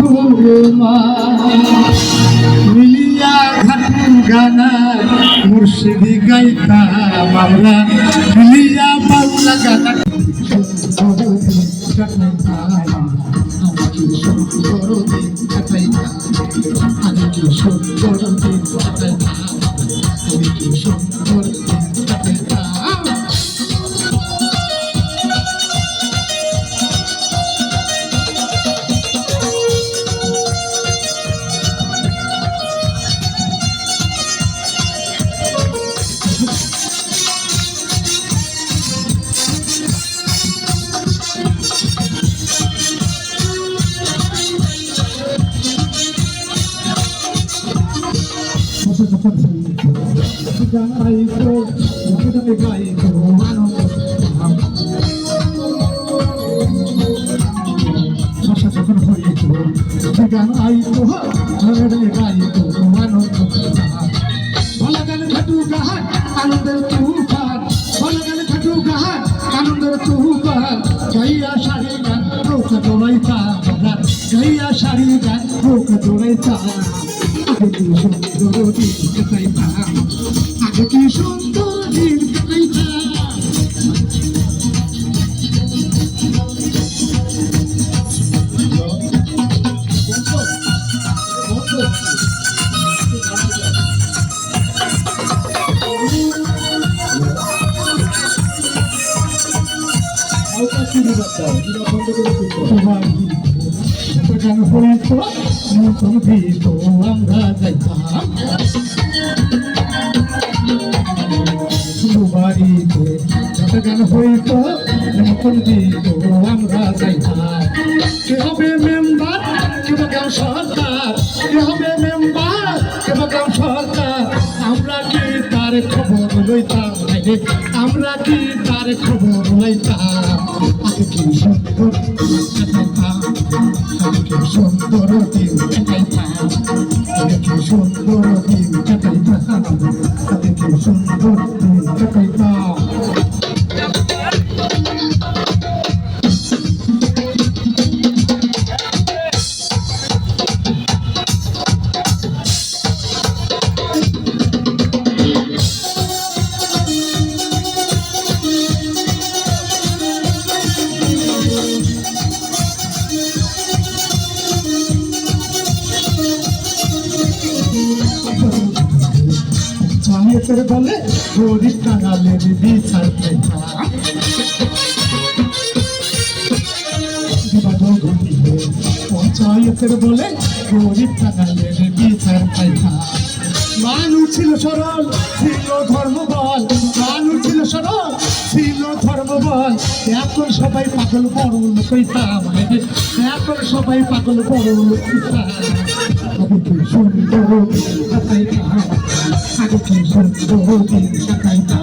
সুরমা মিলিয়া ঘাটুর গানা মুর্শিদি গাইতাম আমরা মিলিয়া বাংলা গানা আনন্দের তুফান ভালো গান খাটু গাহান আনন্দের তুফান গাইয়া শাড়ি গান নৌকা দোলাইতা গাইয়া শাড়ি গান নৌকা দোলাইতা আগে কি গান হইত নতুন ভিত আমরা যাইতাম বাড়িতে যত গান হইত নতুন ভিত আমরা যাইতাম কে হবে মেম্বার কে বা গ্রাম সরকার কে হবে মেম্বার কে বা সরকার আমরা কি তার খবর লইতাম? আমরা কি তার খবর লইতাম আগে কি সুন্দর আগে কি সুন্দর সুন্দর সুন্দর চাহিয়েতের বলে গরিব কাঙালের বিচার পেতাম পঞ্চায়েতের বলে গরিব কাঙালের বিচার পাইতাম মানুষ ছিল সরল, ছিল ধর্মবল। মানুষ ছিল সরল, ছিল ধর্মবল। এখন সবাই পাগল বড় কইতাম এখন সবাই পাগল বড় কইতাম আগে কি সুন্দর কাটাইতাম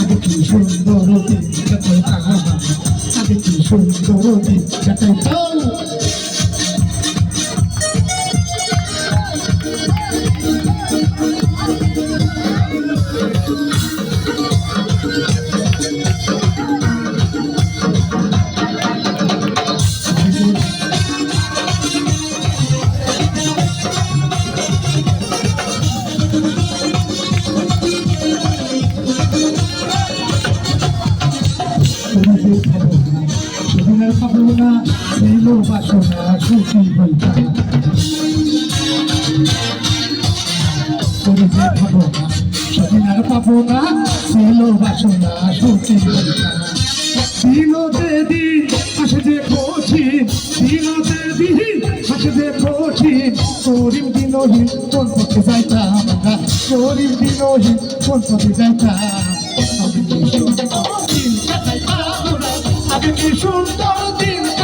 আগে কি সুন্দর দিন কাটাইতাম আগে কি সুন্দর দিন বাসনা সুখী হইতাম করে যে ভাবো না সুদিনের পাবো না ছিল বাসনা সুখী হইতাম দিনতে দিন আসে যে কঠিন দিনতে দিন আসে যে কঠিন করিম দিনহীন সুন্দর দিন